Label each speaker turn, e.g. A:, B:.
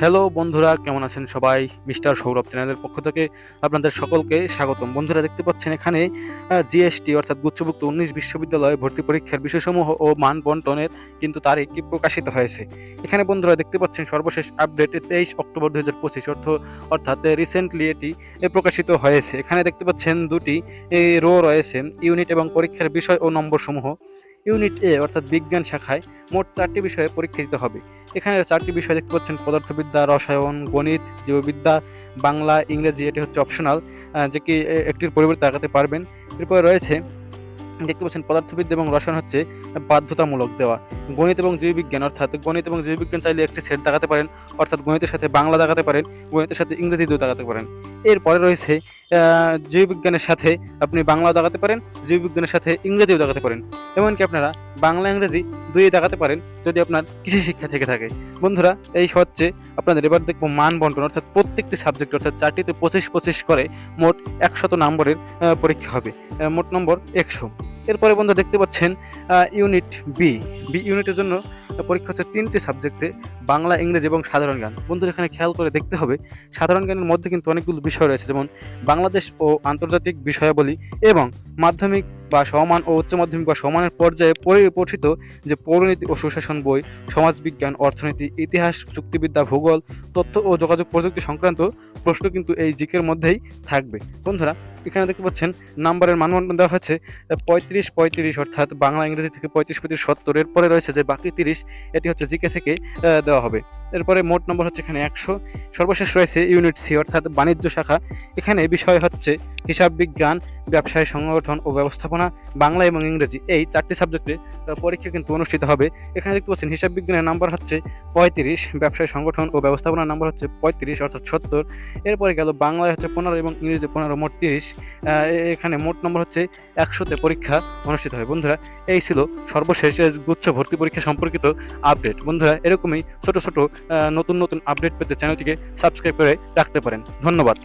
A: Hello বন্ধুরা, কেমন আছেন সবাই? মিস্টার সৌরভ চ্যানেলের পক্ষ থেকে আপনাদের সকলকে স্বাগতম। বন্ধুরা, দেখতে পাচ্ছেন এখানে জিএসটি অর্থাৎ গুচ্ছভুক্ত উনিশ বিশ্ববিদ্যালয়ে ভর্তি পরীক্ষার বিষয়সমূহ ও মান বন্টনের কিন্তু তারিখটি প্রকাশিত হয়েছে। এখানে বন্ধুরা, দেখতে পাচ্ছেন সর্বশেষ আপডেট তেইশ অক্টোবর দু হাজার পঁচিশ অর্থ, অর্থাৎ রিসেন্টলি এটি প্রকাশিত হয়েছে। এখানে দেখতে পাচ্ছেন দুটি রো রয়েছে ইউনিট এবং পরীক্ষার বিষয় ও নম্বরসমূহ। ইউনিট এ, অর্থাৎ বিজ্ঞান শাখায় মোট চারটি বিষয়ে পরীক্ষা দিতে হবে। এখানে চারটি বিষয় দেখতে পাচ্ছেন, পদার্থবিদ্যা, রসায়ন, গণিত, জীববিদ্যা, বাংলা, ইংরেজি, এটি হচ্ছে অপশনাল যে কি একটির পরিবর্তে আগাতে পারবেন। এরপরে রয়েছে, দেখতে পাচ্ছেন, পদার্থবিদ্যা এবং রসায়ন হচ্ছে বাধ্যতামূলক দেওয়া। গণিত এবং জীববিজ্ঞান, অর্থাৎ গণিত এবং জীববিজ্ঞান চাইলে একটি সেট দেখাতে পারেন, অর্থাৎ গণিতের সাথে বাংলা দেখাতে পারেন, গণিতের সাথে ইংরেজি দুটো দেখাতে পারেন। এরপরে রয়েছে জীববিজ্ঞানের সাথে আপনি বাংলা দেখাতে পারেন, জীববিজ্ঞানের সাথে ইংরেজিও দেখাতে পারেন। এমনকি আপনারা বাংলা, ইংরেজি দুইয়ে দেখাতে পারেন যদি আপনার কৃষি শিক্ষা থেকে থাকে। বন্ধুরা, এই হচ্ছে আপনাদের এবার দেখব মান বন্টন, অর্থাৎ প্রত্যেকটি সাবজেক্ট অর্থাৎ চারটিতে পঁচিশ পঁচিশ করে মোট একশত নম্বরের পরীক্ষা হবে। মোট নম্বর একশো। এরপরে বন্ধু দেখতে পাচ্ছেন ইউনিট বি বি ইউনিটের জন্য পরীক্ষা হচ্ছে তিনটি সাবজেক্টে বাংলা, ইংরেজি এবং সাধারণ জ্ঞান বন্ধুরা, এখানে খেয়াল করে দেখতে হবে, সাধারণ জ্ঞানের মধ্যে কিন্তু অনেকগুলো বিষয় রয়েছে, যেমন বাংলাদেশ ও আন্তর্জাতিক বিষয়াবলী এবং মাধ্যমিক বা সমান ও উচ্চ মাধ্যমিক বা সমানের পর্যায়ে পরিপঠিত যে পৌরনীতি ও সুশাসন বই, সমাজবিজ্ঞান, অর্থনীতি, ইতিহাস যুক্তিবিদ্যা ভূগোল, তথ্য ও যোগাযোগ প্রযুক্তি সংক্রান্ত প্রশ্ন কিন্তু এই জিকের মধ্যেই থাকবে। বন্ধুরা এখানে দেখতে পাচ্ছেন, নাম্বারের মানবন্ধন দেওয়া হচ্ছে পঁয়ত্রিশ পঁয়ত্রিশ অর্থাৎ বাংলা, ইংরেজি থেকে পঁয়ত্রিশ পঁয়ত্রিশ সত্তর। এরপরে রয়েছে যে বাকি তিরিশ, এটি হচ্ছে জিকে থেকে দেওয়া হবে। এরপরে মোট নম্বর হচ্ছে এখানে একশো। সর্বশেষ রয়েছে ইউনিট সি, অর্থাৎ বাণিজ্য শাখা। এখানে বিষয় হচ্ছে হিসাব বিজ্ঞান, ব্যবসায় সংগঠন ও ব্যবস্থাপনা, বাংলা এবং ইংরেজি। এই চারটি সাবজেক্টে পরীক্ষা কিন্তু অনুষ্ঠিত হবে। এখানে দেখতে পাচ্ছেন, হিসাব বিজ্ঞানের নাম্বার হচ্ছে পঁয়ত্রিশ, ব্যবসায় সংগঠন ও ব্যবস্থাপনার নাম্বার হচ্ছে পঁয়ত্রিশ, অর্থাৎ সত্তর। এরপরে গেল বাংলায় হচ্ছে পনেরো এবং ইংরেজি পনেরো, মোট তিরিশ। এখানে মোট নম্বর হচ্ছে একশোতে পরীক্ষা অনুষ্ঠিত হয়। বন্ধুরা, এই ছিল সর্বশেষ গুচ্ছ ভর্তি পরীক্ষা সম্পর্কিত আপডেট বন্ধুরা, এরকমই ছোট ছোট নতুন নতুন আপডেট পেতে চ্যানেলটিকে সাবস্ক্রাইব করে রাখতে পারেন। ধন্যবাদ।